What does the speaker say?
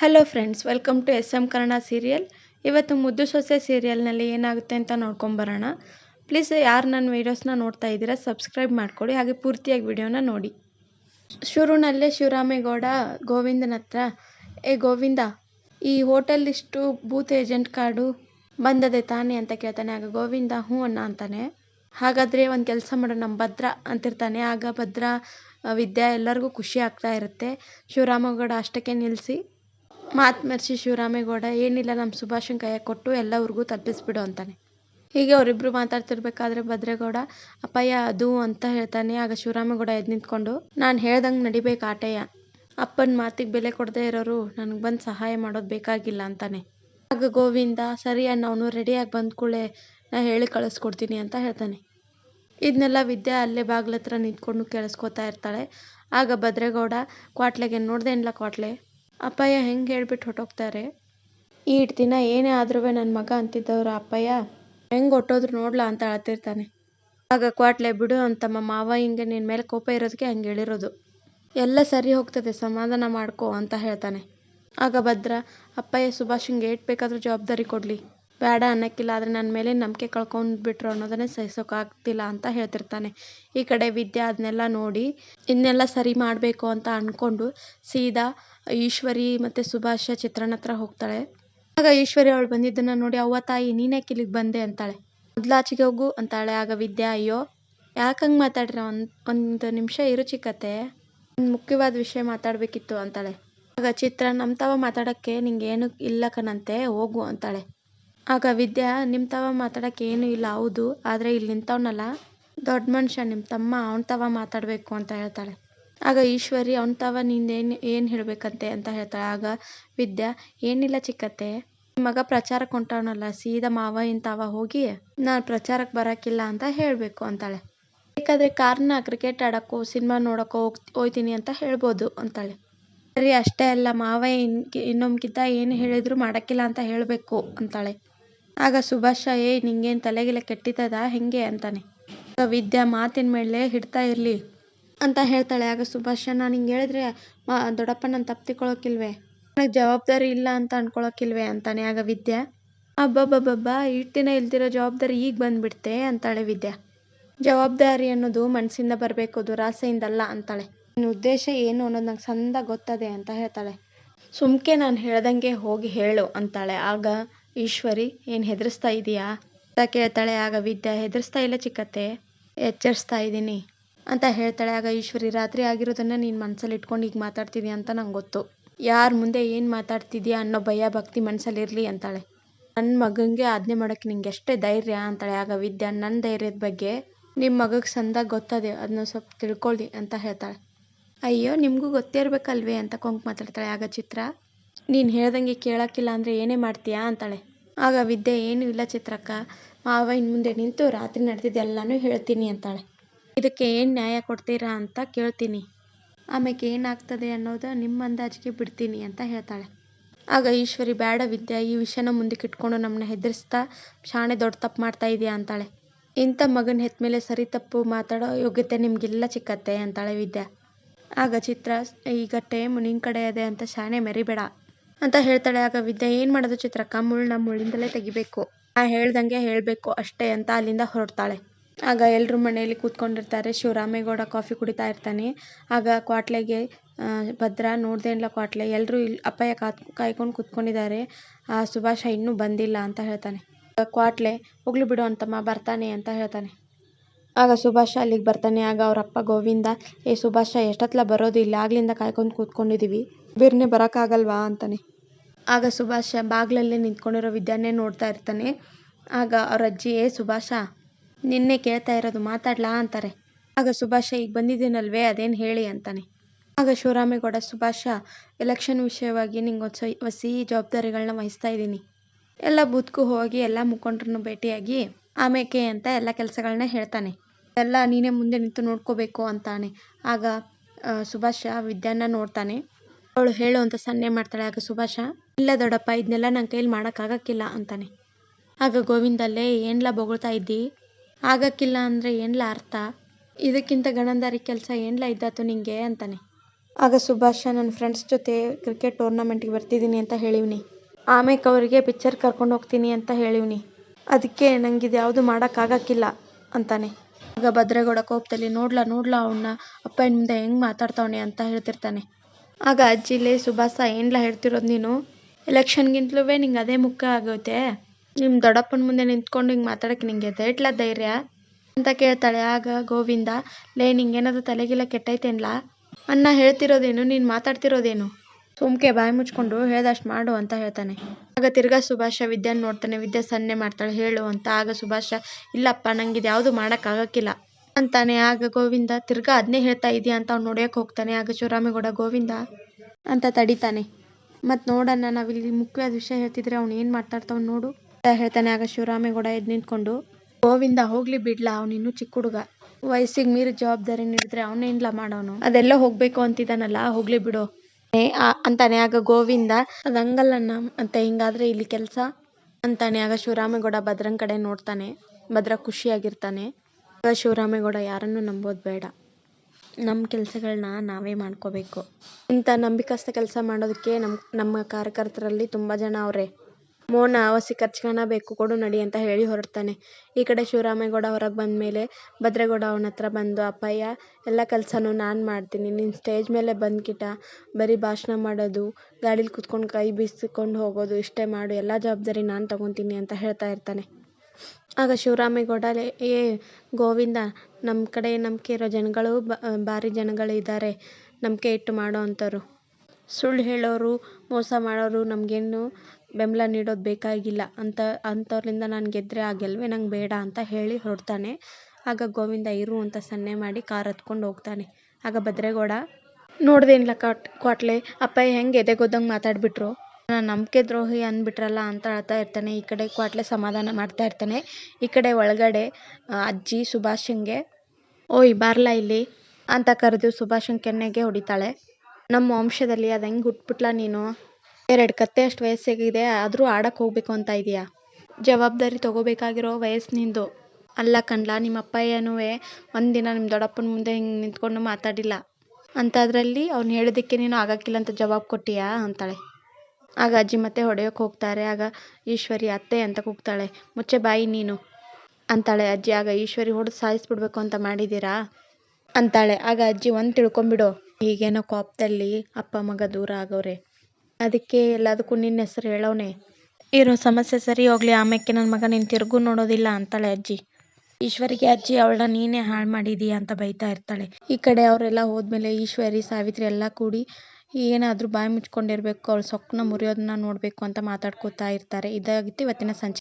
Hello friends welcome to S M Kannada serial ಇವತ್ತು ಮುದ್ದು ಸೊಸೆ ಸೀರಿಯಲ್ನಲ್ಲಿ ಏನಾಗುತ್ತೆ ಅಂತ ನೋಡ್ಕೊಂಬರೋಣ ಪ್ಲೀಸ್ ಯಾರು ನನ್ನ ವೀಡಿಯೋಸ್ನ ನೋಡ್ತಾ ಇದ್ದೀರಾ ಸಬ್ಸ್ಕ್ರೈಬ್ ಮಾಡ್ಕೊಳ್ಳಿ ಹಾಗೆ ಪೂರ್ತಿಯಾಗಿ ವಿಡಿಯೋನ ನೋಡಿ. ಶುರುನಲ್ಲೇ ಶಿವರಾಮೇಗೌಡ ಗೋವಿಂದನ ಹತ್ರ, ಏ ಗೋವಿಂದ, ಈ ಹೋಟೆಲ್ ಇಷ್ಟು ಬೂತ್ ಏಜೆಂಟ್ ಕಾರ್ಡು ಬಂದದೆ ತಾನೇ? ಅಂತ ಕೇಳ್ತಾನೆ. ಆಗ ಗೋವಿಂದ, ಹ್ಞೂ ಅಣ್ಣ, ಅಂತಾನೆ. ಹಾಗಾದರೆ ಒಂದು ಕೆಲಸ ಮಾಡು ನಮ್ಮ ಭದ್ರ ಅಂತಿರ್ತಾನೆ. ಆಗ ಭದ್ರ, ವಿದ್ಯಾ ಎಲ್ಲರಿಗೂ ಖುಷಿ ಆಗ್ತಾ ಇರುತ್ತೆ. ಶಿವರಾಮೇಗೌಡ ಅಷ್ಟಕ್ಕೆ ನಿಲ್ಲಿಸಿ ಮಾತು ಶಿವರಾಮೇಗೌಡ, ಏನಿಲ್ಲ ನಮ್ಮ ಸುಭಾಷನ್ ಕೈಯಾಗಿ ಕೊಟ್ಟು ಎಲ್ಲವ್ರಿಗೂ ತಲುಪಿಸ್ಬಿಡು ಅಂತಾನೆ. ಹೀಗೆ ಅವರಿಬ್ಬರು ಮಾತಾಡ್ತಿರ್ಬೇಕಾದ್ರೆ ಭದ್ರೇಗೌಡ, ಅಪ್ಪಯ್ಯ, ಅದು ಅಂತ ಹೇಳ್ತಾನೆ. ಆಗ ಶಿವರಾಮೇಗೌಡ ಎದ್ದು ನಿಂತ್ಕೊಂಡು, ನಾನು ಹೇಳ್ದಂಗೆ ನಡಿಬೇಕು ಆಟಯ್ಯ. ಅಪ್ಪನ ಮಾತಿಗೆ ಬೆಲೆ ಕೊಡದೇ ಇರೋರು ನನಗೆ ಬಂದು ಸಹಾಯ ಮಾಡೋದು ಬೇಕಾಗಿಲ್ಲ ಅಂತಾನೆ. ಆಗ ಗೋವಿಂದ, ಸರಿ ಅಣ್ಣ ಅವನು ರೆಡಿಯಾಗಿ ಬಂದ ಕೂಡಲೇ ನಾ ಹೇಳಿ ಕಳಿಸ್ಕೊಡ್ತೀನಿ ಅಂತ ಹೇಳ್ತಾನೆ. ಇದನ್ನೆಲ್ಲ ವಿದ್ಯಾ ಅಲ್ಲೇ ಬಾಗ್ಲತ್ರ ನಿಂತ್ಕೊಂಡು ಕೇಳಿಸ್ಕೊತಾ ಇರ್ತಾಳೆ. ಆಗ ಭದ್ರೇಗೌಡ ಕ್ವಾಟ್ಲೆಗೆ ನೋಡ್ದೇನಿಲ್ಲ ಕ್ವಾಟ್ಲೆ? ಅಪ್ಪಯ್ಯ ಹೆಂಗೆ ಹೇಳ್ಬಿಟ್ಟು ಹೊಟ್ಟೋಗ್ತಾರೆ ಈಟ್ ದಿನ ಏನೇ ಆದ್ರೂ ನನ್ನ ಮಗ ಅಂತಿದ್ದವ್ರು ಅಪ್ಪಯ್ಯ ಹೆಂಗೆ ಹೊಟ್ಟೋದ್ರು ನೋಡ್ಲಾ ಅಂತ ಅಳ್ತಿರ್ತಾನೆ. ಆಗ ಕ್ವಾಟ್ಲೆ ಬಿಡು ಅಂತಮ್ಮ ಮಾವ ಹಿಂಗೆ ನಿನ್ನ ಮೇಲೆ ಕೋಪ ಇರೋದಕ್ಕೆ ಹಂಗೆ ಹೇಳಿರೋದು. ಎಲ್ಲ ಸರಿ ಹೋಗ್ತದೆ, ಸಮಾಧಾನ ಮಾಡ್ಕೋ ಅಂತ ಹೇಳ್ತಾನೆ. ಆಗ ಭದ್ರ, ಅಪ್ಪಯ್ಯ ಸುಭಾಷಂಗೆ ಏಟ್ ಬೇಕಾದ್ರೂ ಜವಾಬ್ದಾರಿ ಕೊಡಲಿ. ಬೇಡ ಅನ್ನೋಕ್ಕಿಲ್ಲ, ಆದರೆ ನನ್ನ ಮೇಲೆ ನಂಬಿಕೆ ಕಳ್ಕೊಂಡ್ಬಿಟ್ರು ಅನ್ನೋದನ್ನೇ ಸಹಿಸೋಕ್ಕಾಗ್ತಿಲ್ಲ ಅಂತ ಹೇಳ್ತಿರ್ತಾನೆ. ಈ ಕಡೆ ವಿದ್ಯಾ ಅದನ್ನೆಲ್ಲ ನೋಡಿ, ಇನ್ನೆಲ್ಲ ಸರಿ ಮಾಡಬೇಕು ಅಂತ ಅಂದ್ಕೊಂಡು ಸೀದಾ ಈಶ್ವರಿ ಮತ್ತು ಸುಭಾಷ ಚಿತ್ರನ ಹತ್ರ ಹೋಗ್ತಾಳೆ. ಆಗ ಈಶ್ವರಿ ಅವಳು ಬಂದಿದ್ದನ್ನು ನೋಡಿ, ಅವ್ವ ತಾಯಿ ನೀನ್ಯಾಕೆ ಇಲ್ಲಿಗೆ ಬಂದೆ ಅಂತಾಳೆ. ಮೊದ್ಲಾಚಿಗೆ ಹೋಗು ಅಂತಾಳೆ. ಆಗ ವಿದ್ಯಾ, ಅಯ್ಯೋ, ಯಾಕೆ ಹಂಗೆ ಮಾತಾಡ್ರಿ? ಒಂದು ಒಂದು ನಿಮಿಷ ಇರು ಚಿಕ್ಕತ್ತೆ. ಒಂದು ಮುಖ್ಯವಾದ ವಿಷಯ ಮಾತಾಡಬೇಕಿತ್ತು ಅಂತಾಳೆ. ಆಗ ಚಿತ್ರ ನಮ್ಮ ತಾವ ಮಾತಾಡೋಕ್ಕೆ ನಿಂಗೆ ಏನು ಇಲ್ಲ ಕಣಂತೆ, ಹೋಗು ಅಂತಾಳೆ. ಆಗ ವಿದ್ಯಾ ನಿಮ್ಮ ತವ ಮಾತಾಡಕ್ಕೆ ಏನೂ ಇಲ್ಲ, ಹೌದು, ಆದರೆ ಇಲ್ಲಿ ನಿಂತವನಲ್ಲ? ದೊಡ್ಡ ಮನುಷ್ಯ ನಿಮ್ಮ ತಮ್ಮ ಅವನ ತವ ಮಾತಾಡಬೇಕು ಅಂತ ಹೇಳ್ತಾಳೆ. ಆಗ ಈಶ್ವರಿ ಅವನ ತವ ನಿಂದೇನು ಏನು ಹೇಳಬೇಕಂತೆ ಅಂತ ಹೇಳ್ತಾಳೆ. ಆಗ ವಿದ್ಯಾ, ಏನಿಲ್ಲ ಚಿಕ್ಕತ್ತೆ ಮಗ ಪ್ರಚಾರಕ್ಕೆ ಹೊಂಟವನಲ್ಲ ಸೀದಾ ಮಾವ ಹೋಗಿ ನಾನು ಪ್ರಚಾರಕ್ಕೆ ಬರೋಕ್ಕಿಲ್ಲ ಅಂತ ಹೇಳಬೇಕು ಅಂತಾಳೆ. ಬೇಕಾದರೆ ಕಾರ್ನ ಕ್ರಿಕೆಟ್ ಆಡೋಕ್ಕೋ, ಸಿನಿಮಾ ನೋಡೋಕ್ಕೋ ಹೋಗ್, ಹೋಯ್ತೀನಿ ಅಂತ ಹೇಳ್ಬೋದು ಅಂತಾಳೆ. ಸರಿ, ಅಷ್ಟೇ ಅಲ್ಲ, ಮಾವ ಇನ್ ಏನು ಹೇಳಿದ್ರು ಮಾಡೋಕ್ಕಿಲ್ಲ ಅಂತ ಹೇಳಬೇಕು ಅಂತಾಳೆ. ಆಗ ಸುಭಾಷ, ಏ, ನಿಂಗೇನು ತಲೆಗಿಲೆ ಕೆಟ್ಟಿತದ ಹೆಂಗೆ? ಅಂತಾನೆ. ಆಗ ವಿದ್ಯಾ ಮಾತಿನ ಮೇಲೆ ಹಿಡ್ತಾ ಇರಲಿ ಅಂತ ಹೇಳ್ತಾಳೆ. ಆಗ ಸುಭಾಷ, ನಾನು ಹಿಂಗೆ ಹೇಳಿದ್ರೆ ಮಾ ದೊಡ್ಡಪ್ಪ ನಾನು ತಪ್ಪು ತಿಳ್ಕೊಳಕ್ಕಿಲ್ವೇ ನನಗೆ ಜವಾಬ್ದಾರಿ ಇಲ್ಲ ಅಂತ ಅನ್ಕೊಳಕ್ಕಿಲ್ವೇ ಅಂತಾನೆ ಆಗ ವಿದ್ಯಾ. ಅಬ್ಬಬ್ಬಬ್ಬಬ್ಬ ಇಷ್ಟು ದಿನ ಇಲ್ದಿರೋ ಜವಾಬ್ದಾರಿ ಈಗ ಬಂದ್ಬಿಡ್ತೆ, ಅಂತಾಳೆ ವಿದ್ಯಾ. ಜವಾಬ್ದಾರಿ ಅನ್ನೋದು ಮನಸ್ಸಿಂದ ಬರಬೇಕು, ದುರಾಸೆಯಿಂದಲ್ಲ, ಅಂತಾಳೆ. ನಿನ್ನ ಉದ್ದೇಶ ಏನು ಅನ್ನೋದು ನಂಗೆ ಸಂದ ಗೊತ್ತದೆ, ಅಂತ ಹೇಳ್ತಾಳೆ. ಸುಮ್ಕೆ ನಾನು ಹೇಳ್ದಂಗೆ ಹೋಗಿ ಹೇಳು, ಅಂತಾಳೆ. ಆಗ ಈಶ್ವರಿ, ಏನು ಹೆದರಿಸ್ತಾ ಇದೀಯಾ? ಅಂತ ಕೇಳ್ತಾಳೆ ಆಗ ವಿದ್ಯಾ, ಹೆದರಿಸ್ತಾ ಇಲ್ಲ ಚಿಕ್ಕತ್ತೆ. ಎಚ್ಚರಿಸ್ತಾ ಇದ್ದೀನಿ ಅಂತ ಹೇಳ್ತಾಳೆ, ಆಗ ಈಶ್ವರಿ, ರಾತ್ರಿ ಆಗಿರೋದನ್ನ ನೀನು ಮನಸ್ಸಲ್ಲಿ ಇಟ್ಕೊಂಡು ಈಗ ಮಾತಾಡ್ತಿದ್ಯಾ ಅಂತ ನಂಗೆ ಗೊತ್ತು. ಯಾರ ಮುಂದೆ ಏನು ಮಾತಾಡ್ತಿದ್ಯಾ ಅನ್ನೋ ಭಯ, ಭಕ್ತಿ ಮನಸ್ಸಲ್ಲಿ ಇರಲಿ ಅಂತಾಳೆ. ನನ್ನ ಮಗನಿಗೆ ಆಜ್ಞೆ ಮಾಡೋಕ್ಕೆ ನಿಂಗೆ ಎಷ್ಟೇ ಧೈರ್ಯ ಅಂತಾಳೆ, ಆಗ ವಿದ್ಯಾ ನನ್ನ ಧೈರ್ಯದ ಬಗ್ಗೆ ನಿಮ್ಮ ಮಗಗೆ ಸಂದಾಗ ಗೊತ್ತದೆ ಅದನ್ನ ಸ್ವಲ್ಪ ತಿಳ್ಕೊಳ್ಳಿ ಅಂತ ಹೇಳ್ತಾಳೆ. ಅಯ್ಯೋ, ನಿಮಗೂ ಗೊತ್ತೇ ಇರ್ಬೇಕಲ್ವೇ ಅಂತ ಕೊಂಕ್ ಮಾತಾಡ್ತಾಳೆ, ಆಗ ಚಿತ್ರ. ನೀನು ಹೇಳ್ದಂಗೆ ಕೇಳೋಕ್ಕಿಲ್ಲ ಅಂದರೆ ಏನೇ ಮಾಡ್ತೀಯಾ ಅಂತಾಳೆ. ಆಗ ವಿದ್ಯೆ, ಏನೂ ಇಲ್ಲ ಚಿತ್ರಕ್ಕ, ಮಾವ ಇನ್ನು ಮುಂದೆ ನಿಂತು ರಾತ್ರಿ ನಡೆದಿದ್ದೆಲ್ಲನೂ ಹೇಳ್ತೀನಿ ಅಂತಾಳೆ. ಇದಕ್ಕೆ ಏನು ನ್ಯಾಯ ಕೊಡ್ತೀರಾ ಅಂತ ಕೇಳ್ತೀನಿ. ಆಮೇಲೆ ಏನಾಗ್ತದೆ ಅನ್ನೋದು ನಿಮ್ಮ ಅಂದಾಜಿಗೆ ಬಿಡ್ತೀನಿ ಅಂತ ಹೇಳ್ತಾಳೆ. ಆಗ ಈಶ್ವರಿ ಬೇಡ ವಿದ್ಯಾ, ಈ ವಿಷಯನ ಮುಂದಕ್ಕೆ ಇಟ್ಕೊಂಡು ನಮ್ಮನ್ನ ಹೆದರಿಸ್ತಾ ಶಾಣೆ ದೊಡ್ಡ ತಪ್ಪು ಮಾಡ್ತಾ ಇದೆಯಾ ಅಂತಾಳೆ. ಇಂಥ ಮಗನ ಹೆತ್ತ ಮೇಲೆ ಸರಿ ತಪ್ಪು ಮಾತಾಡೋ ಯೋಗ್ಯತೆ ನಿಮಗೆಲ್ಲ ಚಿಕ್ಕತ್ತೆ ಅಂತಾಳೆ ವಿದ್ಯಾ. ಆಗ ಚಿತ್ರ, ಈಗ ಟೈಮ್ ನಿನ್ನ ಕಡೆ ಇದೆ ಅಂತ ಶಾಣೆ ಮೆರಿಬೇಡ. ಅಂತ ಹೇಳ್ತಾಳೆ. ಆಗ ವಿದ್ಯಾ ಏನು ಮಾಡೋದು ಚಿತ್ರಕ್ಕ? ಮುಳ್ಳನ್ನ ಮುಳ್ಳಿಂದಲೇ ತೆಗಿಬೇಕು. ಆ ಹೇಳ್ದಂಗೆ ಹೇಳಬೇಕು ಅಷ್ಟೇ ಅಂತ ಅಲ್ಲಿಂದ ಹೊರಡ್ತಾಳೆ. ಆಗ ಎಲ್ಲರೂ ಮನೆಯಲ್ಲಿ ಕೂತ್ಕೊಂಡಿರ್ತಾರೆ. ಶಿವರಾಮೇಗೌಡ ಕಾಫಿ ಕುಡಿತಾ ಇರ್ತಾನೆ. ಆಗ ಕ್ವಾಟ್ಲೆಗೆ ಭದ್ರ ನೋಡ್ದೆ ಇಲ್ಲ ಕ್ವಾಟ್ಲೆ. ಎಲ್ಲರೂ ಇಲ್ಲಿ ಅಪ್ಪಯ್ಯ ಕಾತ್, ಕಾಯ್ಕೊಂಡು ಕೂತ್ಕೊಂಡಿದ್ದಾರೆ. ಆ, ಸುಭಾಷ ಇನ್ನೂ ಬಂದಿಲ್ಲ ಅಂತ ಹೇಳ್ತಾನೆ. ಕ್ವಾಟ್ಲೆ, ಹೋಗ್ಲಿ ಬಿಡು ಅಂತಮ್ಮ, ಬರ್ತಾನೆ ಅಂತ ಹೇಳ್ತಾನೆ. ಆಗ ಸುಭಾಷ ಅಲ್ಲಿಗೆ ಬರ್ತಾನೆ. ಆಗ ಅವ್ರ ಅಪ್ಪ ಗೋವಿಂದ, ಏ ಸುಭಾಷ, ಎಷ್ಟೊತ್ಲ ಬರೋದು ಇಲ್ಲ ಆಗ್ಲಿಂದ ಕಾಯ್ಕೊಂಡು ಕೂತ್ಕೊಂಡಿದ್ದೀವಿ ಬಿರ್ನೆ ಬರೋಕ್ಕಾಗಲ್ವಾ? ಅಂತಾನೆ. ಆಗ ಸುಭಾಷ ಬಾಗ್ಲಲ್ಲೇ ನಿಂತ್ಕೊಂಡಿರೋ ವಿದ್ಯಾನೇ ನೋಡ್ತಾ ಇರ್ತಾನೆ. ಆಗ ಅವ್ರ ಅಜ್ಜಿ ಏ ಸುಭಾಷ, ನಿನ್ನೆ ಕೇಳ್ತಾ ಇರೋದು ಮಾತಾಡ್ಲಾ? ಅಂತಾರೆ. ಆಗ ಸುಭಾಷ, ಈಗ ಬಂದಿದ್ದೀನಲ್ವೇ? ಅದೇನು ಹೇಳಿ? ಅಂತಾನೆ. ಆಗ ಶಿವರಾಮೇಗೌಡ, ಸುಭಾಷ ಎಲೆಕ್ಷನ್ ವಿಷಯವಾಗಿ ನಿಂಗೆ ಒಂದು ಸೈ ವಸಿ ಜವಾಬ್ದಾರಿಗಳನ್ನ ವಹಿಸ್ತಾ ಇದ್ದೀನಿ. ಎಲ್ಲ ಬುದ್ಕು ಹೋಗಿ ಎಲ್ಲ ಮುಖಂಡ್ರನ್ನು ಭೇಟಿಯಾಗಿ ಆಮೇಕೆ ಅಂತ ಎಲ್ಲ ಕೆಲಸಗಳನ್ನ ಹೇಳ್ತಾನೆ. ಎಲ್ಲ ನೀನೇ ಮುಂದೆ ನಿಂತು ನೋಡ್ಕೋಬೇಕು ಅಂತಾನೆ. ಆಗ ಸುಭಾಷ ವಿದ್ಯಾನ ನೋಡ್ತಾನೆ. ಅವಳು ಹೇಳು ಅಂತ ಸನ್ನೆ ಮಾಡ್ತಾಳೆ ಆಗ ಸುಭಾಷ. ಇಲ್ಲ ದೊಡ್ಡಪ್ಪ ಇದನ್ನೆಲ್ಲ ನನ್ನ ಕೈಲಿ ಮಾಡೋಕ್ಕಾಗಕ್ಕಿಲ್ಲ ಅಂತಾನೆ. ಆಗ ಗೋವಿಂದಲ್ಲೇ ಏನ್ಲ ಬೊಗಳ್ತಾ ಇದ್ದಿ? ಆಗಕ್ಕಿಲ್ಲ ಅಂದರೆ ಏನ್ಲ ಅರ್ಥ? ಇದಕ್ಕಿಂತ ಗಣಂದಾರಿ ಕೆಲಸ ಏನ್ಲ ಇದ್ದಾತು ನಿಂಗೆ? ಅಂತಾನೆ. ಆಗ ಸುಭಾಷ ನನ್ನ ಫ್ರೆಂಡ್ಸ್ ಜೊತೆ ಕ್ರಿಕೆಟ್ ಟೂರ್ನಮೆಂಟ್ಗೆ ಬರ್ತಿದ್ದೀನಿ ಅಂತ ಹೇಳಿವ್ನಿ. ಆಮೇಲೆ ಅವರಿಗೆ ಪಿಕ್ಚರ್ ಕರ್ಕೊಂಡು ಹೋಗ್ತೀನಿ ಅಂತ ಹೇಳಿವ್ನಿ. ಅದಕ್ಕೆ ನಂಗೆ ಇದು ಯಾವುದು ಮಾಡೋಕ್ಕಾಗಕ್ಕಿಲ್ಲ ಅಂತಾನೆ. ಆಗ ಭದ್ರೇಗೌಡ ಕೋಪದಲ್ಲಿ, ನೋಡ್ಲಾ ನೋಡ್ಲಾ ಅವನ್ನ ಅಪ್ಪನ ಮುಂದೆ ಹೆಂಗೆ ಮಾತಾಡ್ತಾವನೆ ಅಂತ ಹೇಳ್ತಿರ್ತಾನೆ. ಆಗ ಅಜ್ಜಿಲೇ ಸುಭಾಷ ಏನ್ಲ ಹೇಳ್ತಿರೋದು ನೀನು? ಎಲೆಕ್ಷನ್ಗಿಂತಲೂ ನಿಂಗೆ ಅದೇ ಮುಖ್ಯ ಆಗೋಯ್ತೆ ನಿಮ್ಮ ದೊಡ್ಡಪ್ಪನ ಮುಂದೆ ನಿಂತ್ಕೊಂಡು ಹಿಂಗೆ ಮಾತಾಡೋಕ್ಕೆ ನಿಂಗೆ ಎದ್ದೇಟ್ಲ ಧೈರ್ಯ? ಅಂತ ಕೇಳ್ತಾಳೆ. ಆಗ ಗೋವಿಂದ, ಲೇ, ನಿಂಗೇನಾದ್ರು ತಲೆಗಿಲ್ಲ ಕೆಟ್ಟೈತೇನ್ಲ? ಅನ್ನ ಹೇಳ್ತಿರೋದೇನು? ನೀನು ಮಾತಾಡ್ತಿರೋದೇನು? ಸುಮ್ಕೆ ಬಾಯಿ ಮುಚ್ಕೊಂಡು ಹೇಳ್ದಷ್ಟು ಮಾಡು ಅಂತ ಹೇಳ್ತಾನೆ. ಆಗ ತಿರ್ಗಾ ಸುಭಾಷ ವಿದ್ಯಾನ ನೋಡ್ತಾನೆ. ವಿದ್ಯಾ ಸನ್ನೆ ಮಾಡ್ತಾಳೆ. ಹೇಳು ಅಂತ. ಆಗ ಸುಭಾಷ, ಇಲ್ಲಪ್ಪ ನಂಗೆ ಇದು ಯಾವುದು ಮಾಡೋಕ್ಕಾಗಕ್ಕಿಲ್ಲ ಅಂತಾನೆ. ಆಗ ಗೋವಿಂದ, ತಿರ್ಗಾ ಅದನ್ನೇ ಹೇಳ್ತಾ ಇದೀಯ ಅಂತ ಅವ್ನು ನೋಡ್ಯಕ್ಕೆ ಹೋಗ್ತಾನೆ. ಆಗ ಶಿವರಾಮೇಗೌಡ, ಗೋವಿಂದ ಅಂತ ತಡಿತಾನೆ. ಮತ್ತು ನೋಡಣ್ಣ, ನಾವಿಲ್ಲಿ ಮುಖ್ಯವಾದ ವಿಷಯ ಹೇಳ್ತಿದ್ರೆ ಅವ್ನು ಏನು ಮಾತಾಡ್ತಾವ್ ನೋಡು. ಹೇಳ್ತಾನೆ ಆಗ ಶಿವರಾಮೇಗೌಡ ಎದ್ದು ನಿಂತ್ಕೊಂಡು ಗೋವಿಂದ ಹೋಗ್ಲಿ ಬಿಡ್ಲಾ, ಅವ್ನು ಇನ್ನೂ ಚಿಕ್ಕ ಹುಡುಗ. ವಯಸ್ಸಿಗೆ ಮೀರಿ ಜವಾಬ್ದಾರಿ ನೀಡಿದ್ರೆ ಅವನೇನ್ಲ ಮಾಡೋನು? ಅದೆಲ್ಲ ಹೋಗ್ಬೇಕು ಅಂತಿದ್ದಾನಲ್ಲ, ಹೋಗ್ಲಿ ಬಿಡು. ಅಂತಾನೆ ಆಗ ಗೋವಿಂದ ಅದಂಗಲ್ಲಣ್ಣ ಅಂತ ಹಿಂಗಾದ್ರೆ ಇಲ್ಲಿ ಕೆಲಸ? ಅಂತಾನೆ ಆಗ ಶಿವರಾಮೇಗೌಡ ಭದ್ರನ್ ಕಡೆ ನೋಡ್ತಾನೆ, ಭದ್ರ ಖುಷಿಯಾಗಿರ್ತಾನೆ. ಆಗ ಶಿವರಾಮೇಗೌಡ ಯಾರನ್ನು ನಂಬೋದು ಬೇಡ. ನಮ್ಮ ಕೆಲಸಗಳನ್ನ ನಾವೇ ಮಾಡ್ಕೋಬೇಕು. ಇಂಥ ನಂಬಿಕಸ್ತ ಕೆಲಸ ಮಾಡೋದಕ್ಕೆ ನಮ್ಮ ನಮ್ಮ ಕಾರ್ಯಕರ್ತರಲ್ಲಿ ತುಂಬ ಜನ ಅವರೇ. ಮೋನ ಅವಸಿ ಖರ್ಚ್ಗನ ಬೇಕು ಕೊಡು ನಡಿ ಅಂತ ಹೇಳಿ ಹೊರಡ್ತಾನೆ. ಈ ಕಡೆ ಶಿವರಾಮೇಗೌಡ ಹೊರಗೆ ಬಂದಮೇಲೆ ಭದ್ರೇಗೌಡ ಅವನ ಹತ್ರ ಬಂದು, ಅಪ್ಪಯ್ಯ, ಎಲ್ಲ ಕೆಲಸನೂ ನಾನು ಮಾಡ್ತೀನಿ. ನೀನು ಸ್ಟೇಜ್ ಮೇಲೆ ಬಂದ್ಕಿಟ ಬರೀ ಭಾಷಣ ಮಾಡೋದು, ಗಾಡೀಲಿ ಕುತ್ಕೊಂಡು ಕೈ ಬೀಸಿಕೊಂಡು ಹೋಗೋದು, ಇಷ್ಟೇ ಮಾಡು. ಎಲ್ಲ ಜವಾಬ್ದಾರಿ ನಾನು ತಗೊತೀನಿ ಅಂತ ಹೇಳ್ತಾ ಇರ್ತಾನೆ. ಆಗ ಶಿವರಾಮೇಗೌಡ ಏ ಗೋವಿಂದ ನಮ್ಮ ಕಡೆ ನಂಬಿಕೆ ಇರೋ ಜನಗಳು ಭಾರಿ ಜನಗಳಿದ್ದಾರೆ ನಂಬಿಕೆ ಇಟ್ಟು ಮಾಡೋ ಅಂಥವ್ರು. ಸುಳ್ಳು ಹೇಳೋರು, ಮೋಸ ಮಾಡೋರು ನಮಗೇನು ಬೆಂಬಲ ನೀಡೋದು ಬೇಕಾಗಿಲ್ಲ ಅಂತ ಅಂಥವ್ರಿಂದ ನಾನು ಗೆದ್ದರೆ ಆ ಗೆಲುವೇ ನಂಗೆ ಬೇಡ ಅಂತ ಹೇಳಿ ಹೊರಡ್ತಾನೆ. ಆಗ ಗೋವಿಂದ, ಇರು ಅಂತ ಸನ್ನೆ ಮಾಡಿ ಕಾರ್ ಹತ್ಕೊಂಡು ಹೋಗ್ತಾನೆ. ಆಗ ಭದ್ರೇಗೌಡ ನೋಡ್ದೇನಿಲ್ಲ ಕಾಟ್ ಕ್ವಾಟ್ಲೆ, ಅಪ್ಪ ಹೆಂಗೆ ಎದೆಗೊದ್ದಂಗೆ ಮಾತಾಡ್ಬಿಟ್ರು? ನಂಬಿಕೆ ದ್ರೋಹಿ ಅಂದ್ಬಿಟ್ರಲ್ಲ ಅಂತ ಅಳ್ತಾ ಇರ್ತಾನೆ. ಈ ಕಡೆ ಕ್ವಾಟ್ಲೆ ಸಮಾಧಾನ ಮಾಡ್ತಾ ಇರ್ತಾನೆ. ಈ ಕಡೆ ಒಳಗಡೆ ಅಜ್ಜಿ ಸುಭಾಷಂಗೆ ಓಯ್ ಬಾರ್ಲಾ ಇಲ್ಲಿ ಅಂತ ಕರೆದು ಸುಭಾಷನ್ ಕೆನ್ನೆಗೆ ಹೊಡಿತಾಳೆ. ನಮ್ಮ ವಂಶದಲ್ಲಿ ಅದು ಹೆಂಗೆ ಹುಟ್ಬಿಟ್ಲ ನೀನು? ಎರಡು ಕತ್ತೆ ಅಷ್ಟು ವಯಸ್ಸಾಗಿದೆ, ಆದರೂ ಆಡಕ್ಕೆ ಹೋಗ್ಬೇಕು ಅಂತ ಇದೆಯಾ ಜವಾಬ್ದಾರಿ ತಗೋಬೇಕಾಗಿರೋ ವಯಸ್ಸು ನಿಂದು. ಅಲ್ಲ ನಿಮ್ಮ ಅಪ್ಪಯ್ಯನೂ ಒಂದಿನ ನಿಮ್ಮ ದೊಡ್ಡಪ್ಪನ ಮುಂದೆ ಹಿಂಗೆ ನಿಂತ್ಕೊಂಡು ಮಾತಾಡಿಲ್ಲ. ಅಂಥದ್ರಲ್ಲಿ ಅವ್ನು ಹೇಳಿದ್ದಕ್ಕೆ ನೀನು ಆಗಕ್ಕಿಲ್ಲ ಅಂತ ಜವಾಬ್ ಕೊಟ್ಟಿಯಾ? ಅಂತಾಳೆ. ಆಗ ಅಜ್ಜಿ ಮತ್ತೆ ಹೊಡೆಯೋಕೆ ಹೋಗ್ತಾರೆ. ಆಗ ಈಶ್ವರಿ, ಅತ್ತೆ ಅಂತ ಕೂಗ್ತಾಳೆ. ಮುಚ್ಚೆ ಬಾಯಿ ನೀನು ಅಂತಾಳೆ ಅಜ್ಜಿ. ಆಗ ಈಶ್ವರಿ, ಹೊಡೆದು ಸಾಯಿಸ್ಬಿಡ್ಬೇಕು ಅಂತ ಮಾಡಿದ್ದೀರಾ? ಅಂತಾಳೆ. ಆಗ ಅಜ್ಜಿ, ಒಂದು ತಿಳ್ಕೊಂಬಿಡು. ಈಗೇನೋ ಕೋಪದಲ್ಲಿ ಅಪ್ಪ, ಮಗ ದೂರ ಆಗೋರೆ. ಅದಕ್ಕೆ ಎಲ್ಲದಕ್ಕೂ ನಿನ್ನ ಹೆಸರು ಹೇಳೋನೆ. ಇರೋ ಸಮಸ್ಯೆ ಸರಿ ಹೋಗ್ಲಿ. ಆಮೇಲೆ ನನ್ನ ಮಗ ನೀನು ತಿರುಗು ನೋಡೋದಿಲ್ಲ ಅಂತಾಳೆ ಅಜ್ಜಿ. ಈಶ್ವರಿಗೆ, ಅಜ್ಜಿ, ಅವಳನ್ನ ನೀನೇ ಹಾಳು ಮಾಡಿದೀಯ? ಅಂತ ಬೈತಾ ಇರ್ತಾಳೆ. ಈ ಕಡೆ ಅವರೆಲ್ಲ ಹೋದ್ಮೇಲೆ ಈಶ್ವರಿ, ಸಾವಿತ್ರಿ ಎಲ್ಲ ಕೂಡಿ ಏನಾದರೂ ಬಾಯಿ ಮುಚ್ಕೊಂಡಿರ್ಬೇಕು ಅವ್ಳ ಸೊಕ್ಕನ ಮುರಿಯೋದನ್ನ ನೋಡಬೇಕು ಅಂತ ಮಾತಾಡ್ಕೋತಾ ಇರ್ತಾರೆ. ಇದಾಗಿತ್ತು ಇವತ್ತಿನ ಸಂಚಿಕೆ.